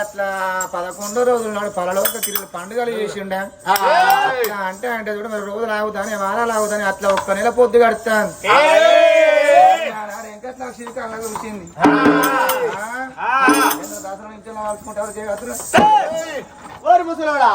అట్లా పదకొండో రోజుల నాడు పరలోక తిరిగి పండుగలు చేసిండా. అంటే అంటే కూడా మరి రోజులు ఆగుతానే వారాలు ఆగుతానే అట్లా ఒక్క నెల పొద్దు కడతాను వెంకట్లా శ్రీకాళ్ళ వచ్చింది దసరా నుంచి ఓరి ముసలోడా!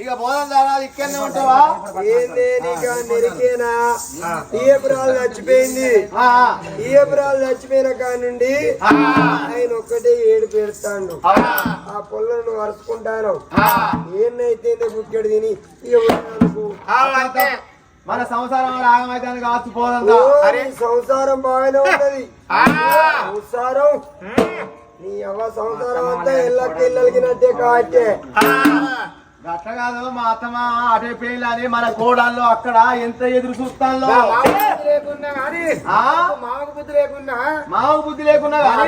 ఇక పోదాం దానా ఇక్కడనే ఉంటావా? ఏంది నీకు నెరికేనా? ఈయపురాలు చచ్చిపోయింది. ఆ, ఈయపురాలు చచ్చిపోయిన కాడి నుండి ఆయన ఒక్కటే ఏడు పెడతాడు ఆ, వరుసుకుంటాను ఆ. ఏన్నైతే బుక్కెడు తిని. మన సంసారం ఆగమైతే కావచ్చు పోదాం దా. ఓ, నీ సంసారం బాగానే ఉంటది. సంసారం. నీ అవ్వ సంసారం అంతా ఇళ్ళకి ఇళ్ళకినట్టే కాటే కాదు మా అత్తమ్మ అటే పెళ్ళని మన కోడాల్లో అక్కడ ఎంత ఎదురు చూస్తాను బుద్ధి లేకున్నా కానీ ఆ? మామకు బుద్ధి లేకున్నా. మాకు బుద్ధి లేకున్నా కానీ?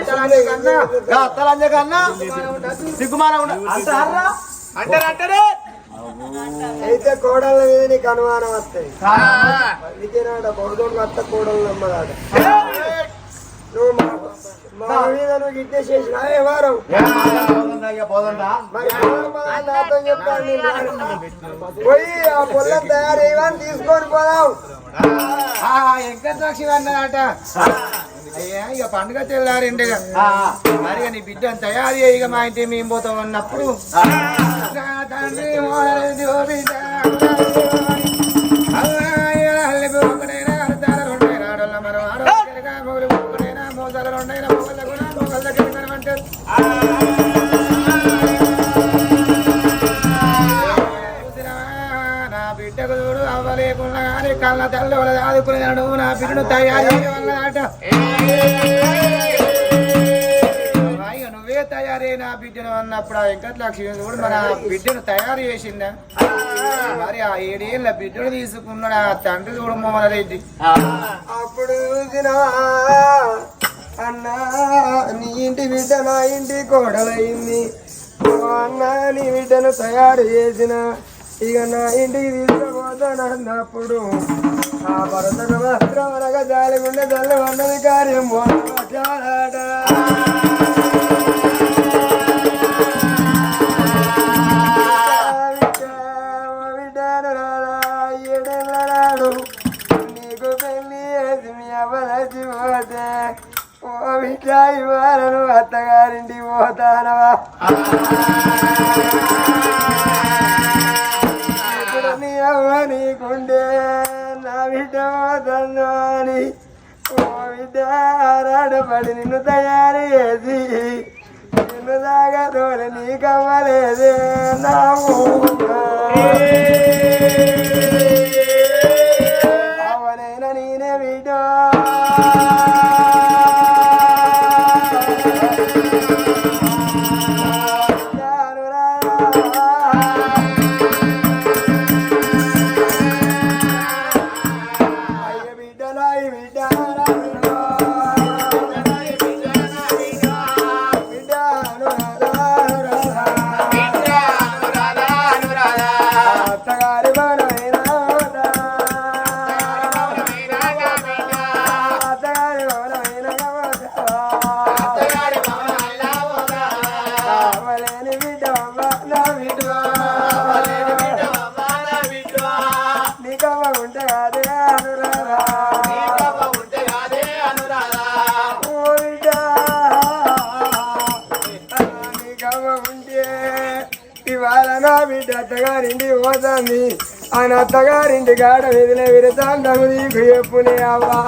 కన్నా. అత్తలంజ కన్నా? సిగ్గుమాన అంటారా అంటారు? అంటారు అయితే కోడళ్ళ మీద నీకు అనుమానం వస్తాయి. అందుకే నాడ బౌద్ధం అత్త కోడలు నమ్మదాట నువ్వు పోయి ఆ పొలం తయారయ్యని తీసుకొని పోదాం. వెంకటరాక్షి అన్నారట. అయ్యా ఇక పండుగ తెల్లారిండి. మరి నీ బిడ్డను తయారు చేయి ఇక మా ఇంటి మేము పోతాం అన్నప్పుడు. తండ్రి దగ్గర నా బిడ్డకు చూడు అవ్వలేకుండా కానీ కళ్ళ తల్లి వాళ్ళ ఆదుకునేదాడు నా బిడ్డను తయారు చేయవల్లట ఇక నువ్వే తయారై నా బిడ్డను అన్నప్పుడు ఆ వెంకటలక్ష్మి కూడా మన బిడ్డను తయారు చేసిందా మరి ఆ ఏడేళ్ళ బిడ్డను తీసుకున్నాడు ఆ తండ్రి చూడు మోహన్ రెడ్డి అప్పుడు అన్నా నీ ఇంటి బిడ్డ నా ఇంటి కోడలైంది అన్నా నీ బిడ్డను తయారు చేసిన. ఇక నా ఇంటికి తీసుకుపోతానన్నప్పుడు ఆ భరతను వస్త్రం అనగా జాలి గుండె జల్లి వండని కార్యం బిడ్డ ఇవ్వాలను అత్తగారింటికి పోతానవా? ఇప్పుడు నీ అవ్వ నీకుండే నా బిడ్డ పోతాను అని ఓ బిడ్డ ఆరాడపడి నిన్ను తయారు చేసి నిన్ను దాగా తోడు నీకవ్వలేదే నా అయ్య బిడ్డ ఇవాళ నా బిడ్డ అత్తగారింటి పోతుంది. ఆయన అత్తగారింటి కాడ వెదిలే విరతాండము నీకు చెప్పునే అవ్వా.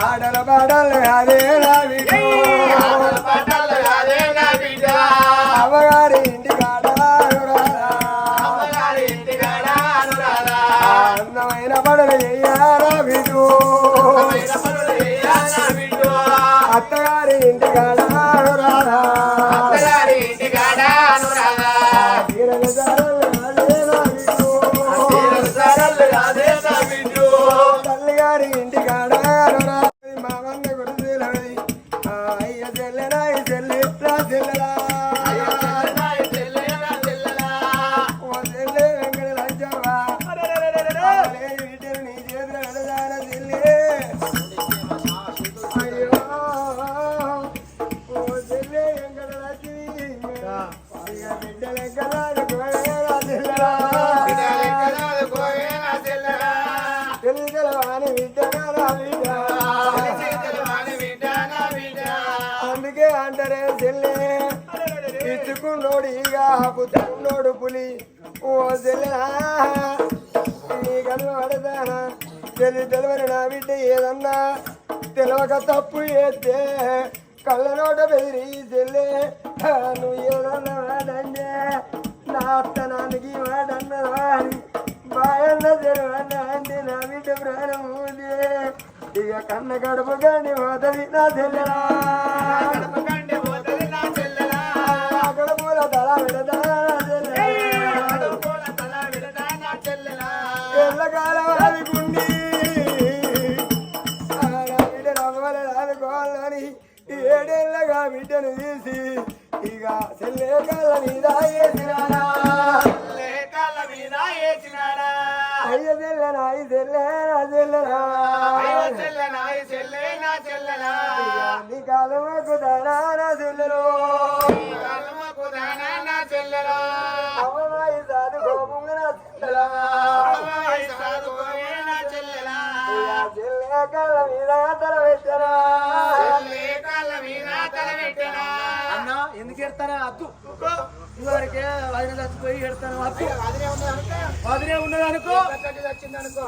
ఆడల పాడలు అదే బుద్ధున్నోడు పులి ఓ చెల్లెలా నీ తెలి తెలివని నా బిడ్డ ఏదన్నా? తెలవక తప్పు ఏతే కళ్ళ నోట బెదిరి చెల్లె. నువ్వు ఏదన్నా వాడంటే నా అత్తనానికి వాడన్నదా బాయన్న తెలవన్నా అంటే నా బిడ్డ ప్రాణం ఇక కన్న గడప కానీ పోతుంది నా తెల్లరా. చెల్లె కాళ్ళ మీద వేసినారా? అయ్య చెల్లెనా ఈ చెల్లె నా చెల్లెనా నీ కాలమకు దానా నా చెల్లెలో? అమ్మమాయి సాధు కోపంగా నా చెల్లెలా? చెల్లె కాళ్ళ మీద తల పెట్టరా? అన్న ఎందుకు ఎడతారా? అద్దు. ఇదివరకే వదిన చచ్చిపోయి ఎడతాను వదిలే ఉన్నది అనుకో.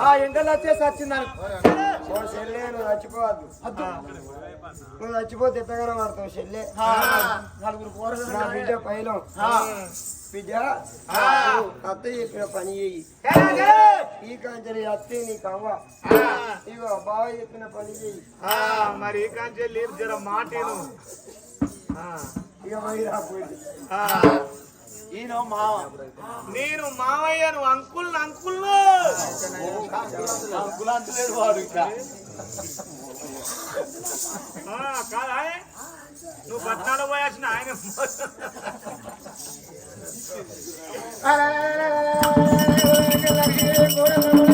ఆ ఎండలు వచ్చేసి వచ్చింది అనుకో. చెల్లె నువ్వు చచ్చిపోవద్దు. నువ్వు చచ్చిపోతే ఎత్తగానే పడతావు చెల్లె? నలుగురు కూరగాయలు నా బిడ్డ పైన. బిడ్డ అత్త చెప్పిన పని చెయ్యి. ఈ కాంచెలి అత్తే నీకు అవ్వ. ఇగో బావ చెప్పిన పని చెయ్యి. మరి కాంచెల్లి జర మాటేను? ఈయన మావ నేను మావయ్యను అంకుల్ అంకుల్ గులాంతలేదు వాడు ఇంకా కాదా నువ్వు పట్నాలు పోయాల్సిన ఆయన తండ్రి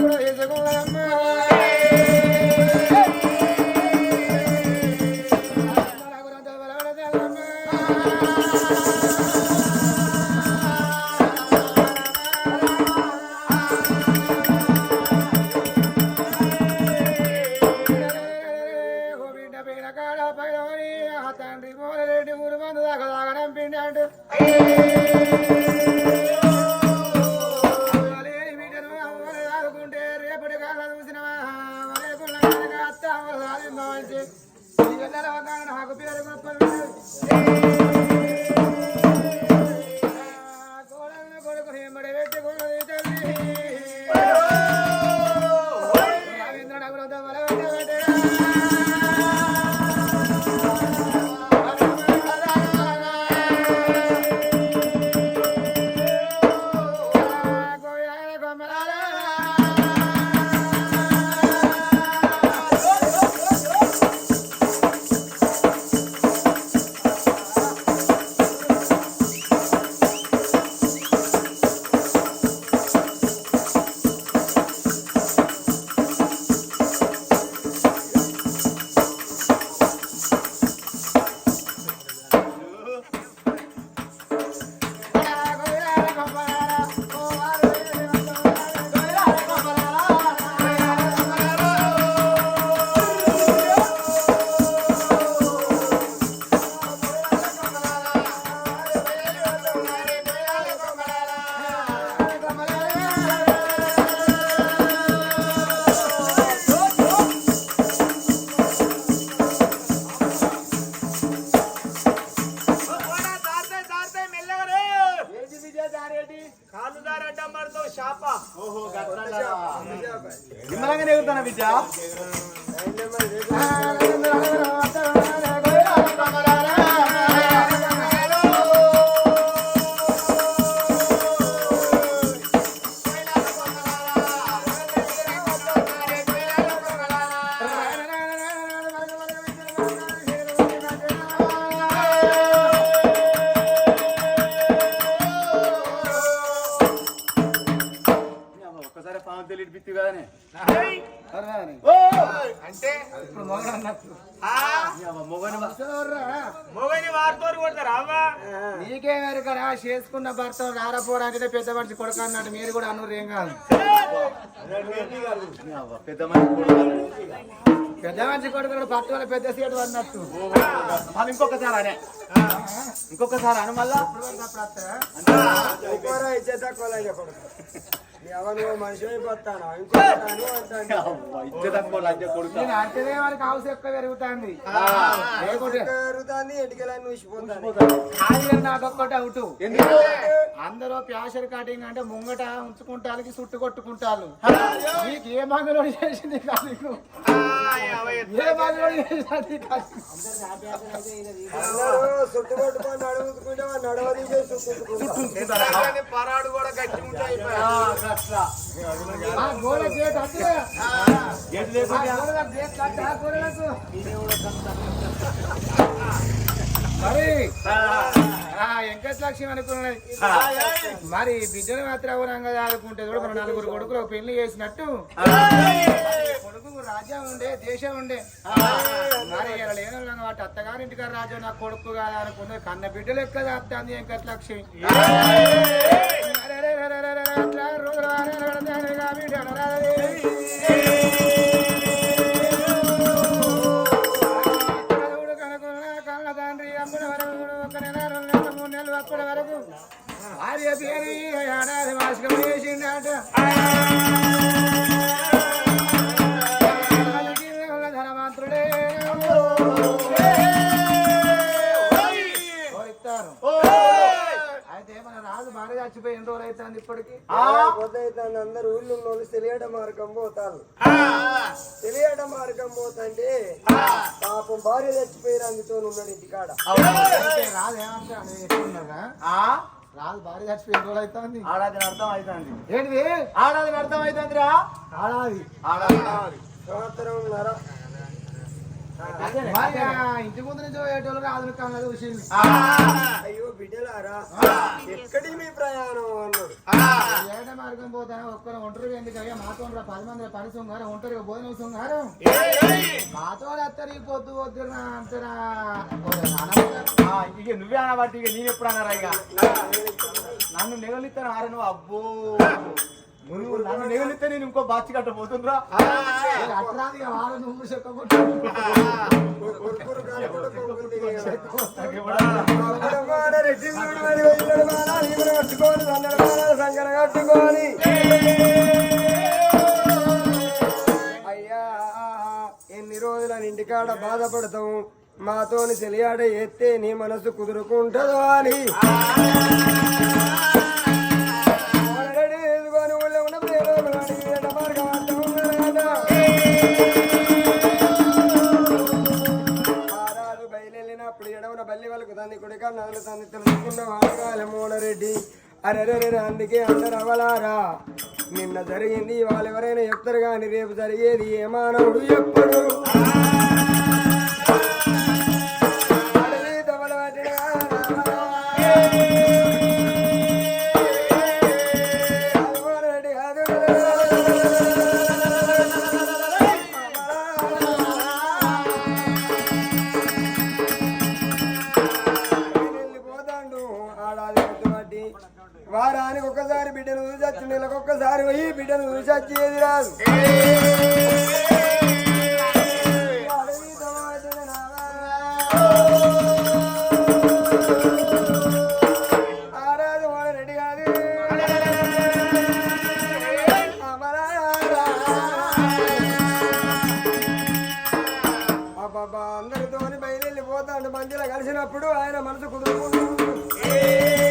అంటే ఇప్పుడు మొగడు అన్నట్టు ఆ! మొగని మొగని వారితో కొడతారు అవ్వా? నీకే చేసుకున్న భర్త రారపోవడానికి పెద్ద మనిషి కొడుకు అన్నట్టు మీరు కూడా అన్నారు ఏం కాదు. పెద్ద మంది పెద్ద మనిషి కొడుకు పట్టు వాళ్ళ పెద్ద సీటు అన్నట్టు. అది ఇంకొకసారి అనే. ఇంకొకసారి అను మళ్ళా. ఎక్కువరా ఇచ్చే తక్కువ చెప్పడు ఎవరు మనిషి అయిపోతాను ఇంకో అంటాను ఇచ్చే తక్కువ లంచ కొడుకు నేను అంటేనే. వారికి హౌస్ ఎక్కువ పెరుగుతుంది. నాకొక్కటి అవుట్. అందరూ ప్యాషర్ కటింగ్ అంటే ముంగట ఉంచుకుంటానికి చుట్టు కొట్టుకుంటారు. నీకు ఏ మంగళోడు చేసింది కాదు. ఏ మంగళోడు చేసింది కాదు పరాడు కూడా గట్టి ఉంటాయి ఆ గోడ గేట్ అట్లే. గేట్ ఆ లేకుండా గోడల గేట్ కట్ట, ఆ గోడలకు. మరి ఆ. వెంకట లక్ష్మి అనుకున్నది. మరి బిడ్డను మాత్రం అవరంగా ఆడుకుంటే కూడా మన నలుగురు కొడుకులు ఒక పెళ్ళి చేసినట్టు. కొడుకు రాజ్యం ఉండే దేశం ఉండే. మరి ఇలా లేని వాళ్ళని వాటి అత్తగారింటికి రాజ్యం నా కొడుకు కాదా అనుకున్నది. కన్న బిడ్డలు ఎక్కడ దాపుతాంది వెంకట లక్ష్మి కనుడు కనుకున్న కళ్ళ తండ్రి అప్పటి వరకు పేరు ఏడాది మాసికం చేసిండట. చచ్చిపోయి ఎన్ని రోజులు అవుతుంది ఇప్పటికి పొద్దుైతుంది అందరు ఊళ్ళో వాళ్ళు తెలియట మార్గం పోతారు. తెలియట మార్గం పోతంటే పాపం భార్య చచ్చిపోయారు అందుతో ఉన్నాడు ఇంటికాడ. ఎట్లున్నాగా రాజు భార్య చచ్చిపోయి రోజులు అవుతుంది ఆడాది అర్థం అవుతుంది ఏంటిది? ఆడాది అర్థం అవుతుందిరా ఆడాది. ఆడాది. సంవత్సరం ఇంటి ముందు నుంచి పోయేటోళ్ళు చూసింది అయ్యో బిడ్డలారా? ఎక్కడి మీ ప్రయాణం అన్నాడు. ఏడ మార్గం పోతాను ఒక్కరు ఒంటరిగా ఎందుకు? అయ్యా మాతో రా పది మంది పని సొంగారు ఒంటరిగా భోజనం సొంగారు మాతో అత్తరి పొద్దు పొద్దు అంతరా. ఆ, ఇక నువ్వే అనబట్టి ఇక నేను ఎప్పుడు అన్నారా ఇక? నన్ను నెగలిస్తాను ఆరే నువ్వు అబ్బో. నువ్వు నన్ను నేను ఇంకో బాచి కట్టబోతుండ్రా అట్రాది వాళ్ళు నువ్వు కట్టుకొని అయ్యా ఎన్ని రోజులని ఇంటికాడ బాధపడతాం మాతోని తెలియాడ ఎత్తే నీ మనసు కుదురుకుంటుందో అని. వాళ్ళకు తంది కుడిక నాన్న తంది తెలుసుకున్న వాడగాల మూడరెడ్డి. అరెరెరె అందుకే అందరు అవలారా? నిన్న జరిగింది వాళ్ళు ఎవరైనా చెప్తారు కానీ రేపు జరిగేది ఏ మానవుడు ఎప్పుడు? బిడ్డను రాదు అడవి రెడ్డి అందరితోని కలిసినప్పుడు ఆయన మనసు కుదురుకుంటుంది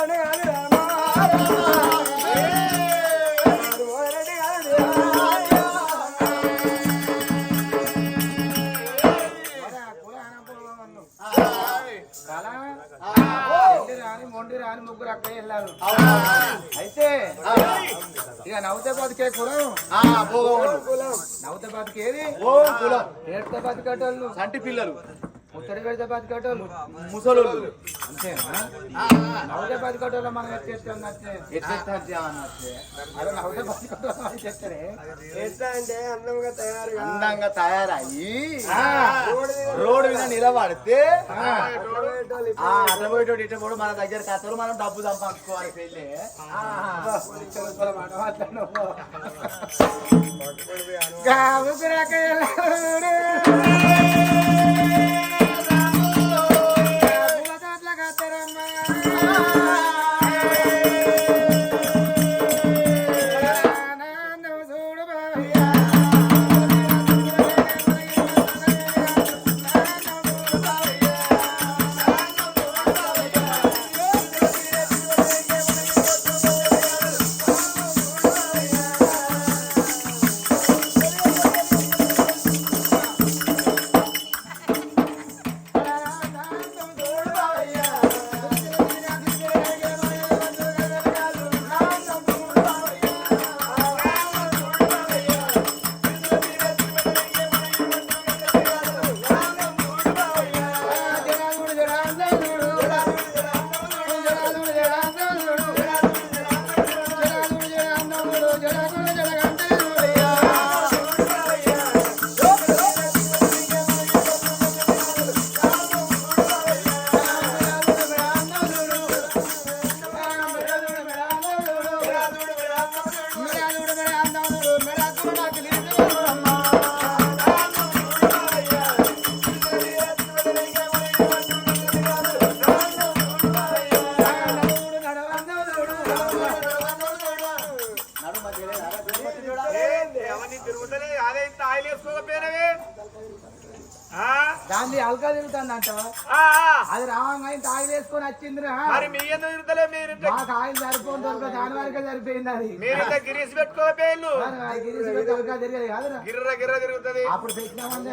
పని కాదు మొండి రాని ముగ్గురు అక్కడ వెళ్ళారు అయితే ఇక నవతబాద్కే కులం నవతబాద్కి ఏది కులం ఏడతబాద్ కట్టోళ్ళు పిల్లలు ముత్తడి పెడితే బతికేటోళ్ళు. ముసలోళ్ళు. అంతేనా నవ్వుతే బతికేటోళ్ళు మనం ఎత్తేస్తాం నచ్చే ఎట్లా అన్నట్టే. అదే నవ్వుతే బతికేటోళ్ళు మనం చెప్తారే ఎట్లా అంటే అందంగా తయారుగా. అందంగా తయారయ్యి. రోడ్డు మీద నిలబడితే అట్లా పోయేటోడు ఇట్లా పోడు మన దగ్గర కథలు మనం డబ్బు సంపాదించుకోవాలి పెళ్ళి. ఎవరిని తిరుగుతలే అదే ఇంత ఆయిల్ వేసుకోకపోయినవే? దాన్ని అల్కా తిరుగుతుంది అంట. ఆ, ఆ. అది రావంగా ఇంత ఆయిల్ వేసుకొని వచ్చింది మరి మీ ఎందుకు తిరుగుతలే? మీరు మాకు ఆయిల్ సరిపోతుంది దొరక దాని వరకే సరిపోయింది అది. మీరు ఇంత గిరీసి పెట్టుకోకపోయిల్లు గిరీశ్ పెట్టి అల్కా తిరిగేది గిర్ర గిర్ర తిరుగుతుంది. అప్పుడు పెట్టినామంటే